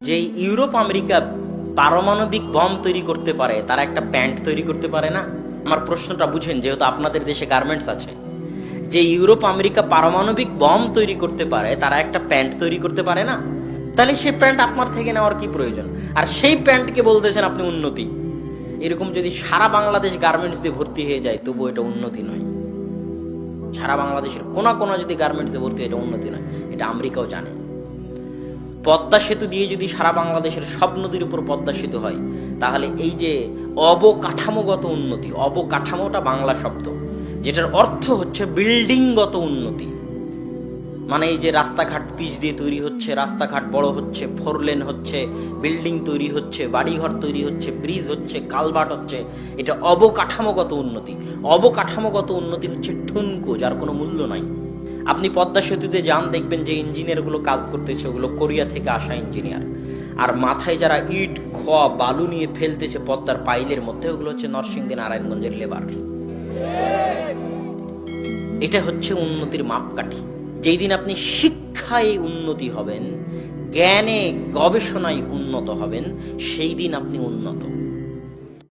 যে Europe America পারমাণবিক bomb তৈরি করতে পারে তারা একটা প্যান্ট তৈরি করতে পারে না? আমার প্রশ্নটা বুঝেন যেহেতু আপনাদের দেশে গার্মেন্টস আছে। যে ইউরোপ আমেরিকা পারমাণবিক বম তৈরি করতে পারে তারা একটা প্যান্ট তৈরি করতে পারে না? তাহলে সেই প্যান্ট আপনার থেকে নেওয়ার কি প্রয়োজন? আর সেই প্যান্টকে বলতেছেন আপনি উন্নতি। এরকম যদি সারা বাংলাদেশ গার্মেন্টস দিয়ে ভর্তি হয়ে যায় তবু এটা উন্নতি নয়। সারা বাংলাদেশের কোনা কোনা যদি গার্মেন্টস দিয়ে ভর্তি হয়, এটা উন্নতি নয়। এটা আমেরিকাও জানে। পদ্মা সেতু দিয়ে যদি সারা বাংলাদেশের সব নদীর উপর পদ্মা সেতু হয়, তাহলে এই যে অবকাঠামোগত উন্নতি, অবকাঠামোটা বাংলা শব্দ, যেটার অর্থ হচ্ছে বিল্ডিংগত উন্নতি। মানে এই যে রাস্তাঘাট পিচ দিয়ে তৈরি হচ্ছে, রাস্তাঘাট বড় হচ্ছে, ফোর লেন হচ্ছে, বিল্ডিং তৈরি হচ্ছে, বাড়িঘর তৈরি হচ্ছে, ব্রিজ হচ্ছে, কালভার্ট হচ্ছে, এটা অবকাঠামোগত উন্নতি। অবকাঠামোগত উন্নতি হচ্ছে ঠুনকো, যার কোনো মূল্য নাই। আপনি পদ্মা সেতুতে যান, দেখবেন যে ইঞ্জিনিয়ারগুলো কাজ করতেছে, ওগুলো কোরিয়া থেকে আসা ইঞ্জিনিয়ার। আর মাথায় যারা ইট খোয়া বালু নিয়ে ফেলতেছে পদ্মার পাইলের মধ্যে, ওগুলো হচ্ছে নরসিংদী নারায়ণগঞ্জের লেবার। এটা হচ্ছে উন্নতির মাপকাঠি। যেই দিন আপনি শিক্ষায় উন্নতি হবেন, জ্ঞানে গবেষণায় উন্নত হবেন, সেই দিন আপনি উন্নত।